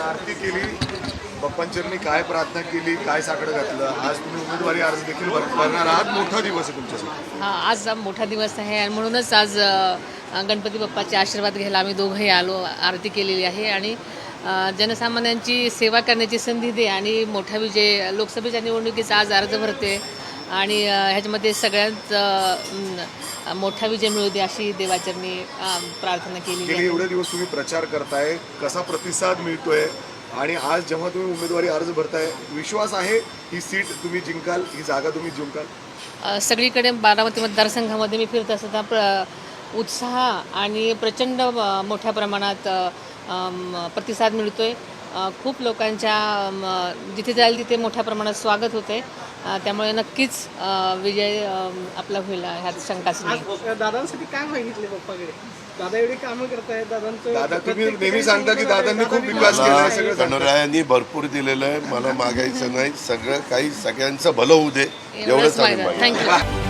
आरती केली बाप्पांचरणी काय प्रार्थना केली काय साकडं घातलं आज तुम्ही उमेदवारी अर्ज देखील भरणार आहात. मोठा दिवस आहे तुमच्यासाठी. हा आज मोठा दिवस आहे आणि म्हणूनच आज गणपती बाप्पाचे आशीर्वाद घ्यायला आम्ही दोघंही आलो आरती केलेली आहे आणि जनसामान्यांची सेवा करण्याची संधी दे आणि मोठा विजय लोकसभेच्या निवडणुकीचा आज अर्ज भरते. आणि ह्याच्यामध्ये सगळ्यात मोठा विजय मिळू दे अशी देवाचरणी प्रार्थना गेले आहे. एवढे दिवस तुम्ही प्रचार करताय कसा प्रतिसाद मिळतोय? आणि आज जेव्हा तुम्ही उमेदवारी अर्ज भरताय विश्वास आहे ही सीट तुम्ही जिंकाल ही जागा तुम्ही जिंकाल? सगळीकडे बारामती मतदारसंघामध्ये मी फिरत असताना प्र उत्साह आणि प्रचंड मोठ्या प्रमाणात प्रतिसाद मिळतोय. अ, खूप लोकांच्या जिथे जाईल तिथे मोठ्या प्रमाणात स्वागत होते त्यामुळे नक्कीच विजय आपला होईल ह्यात शंकाच नाही. दादांसाठी काय मागितले पप्पाकडे? दादा एवढी कामं करतायत दादांचं दादा तुम्ही प्रत्येक नेहमी ठिकाणी सांगता की उमेदवार आहे, दादांनी खूप विकास आहे. सगळं. सांगता. भरपूर दिलेलं आहे. मला मागायचं नाही. सगळं काही सगळ्यांचं भलं होऊ दे. एवढंच एवढंच. थँक्यू